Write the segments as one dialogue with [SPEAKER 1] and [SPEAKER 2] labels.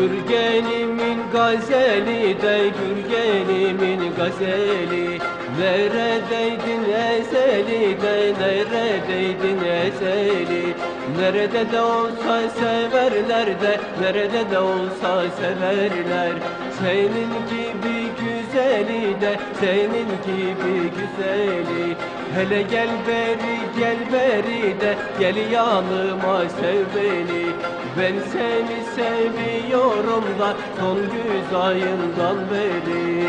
[SPEAKER 1] Gürgenimin gazeli de Gürgenimin gazeli. Neredeydin ezeli de neredeydin ezeli? Nerede de olsa severler de nerede de olsa severler. Senin gibi güzeli de senin gibi güzeli. Hele gel beri gel beri de gel yanıma sev beni Ben seni seviyorum da son güz ayından beri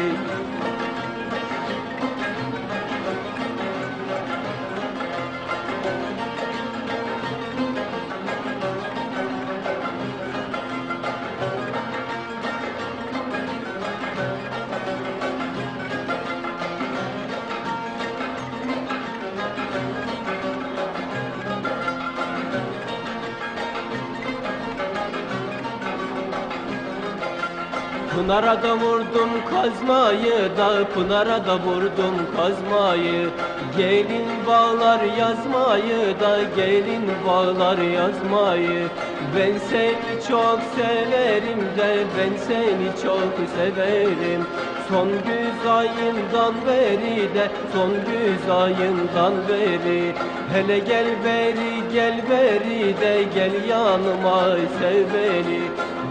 [SPEAKER 1] Pınar'a da vurdum kazmayı da Pınar'a da vurdum kazmayı. Gelin bağlar yazmayı da Gelin bağlar yazmayı. Ben seni çok severim de Ben seni çok severim Son güz ayından beri de Son güz ayından beri. Hele gel beri gel beri de Gel yanıma sev beni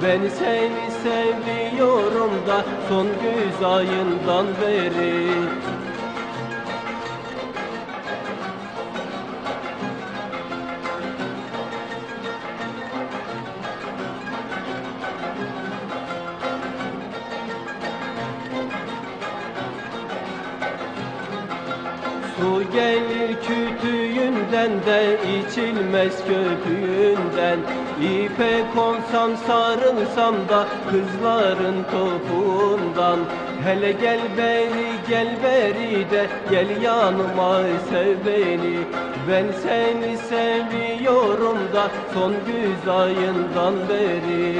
[SPEAKER 1] ben seni seviyorum da son güz ayından beri Su gelir kütüğünden de içilmez köpüğünden. İpe konsam sarılsam da kızların topuğundan Hele gel beri gel beri de gel yanıma sev beni. Ben seni seviyorum da son güz ayından beri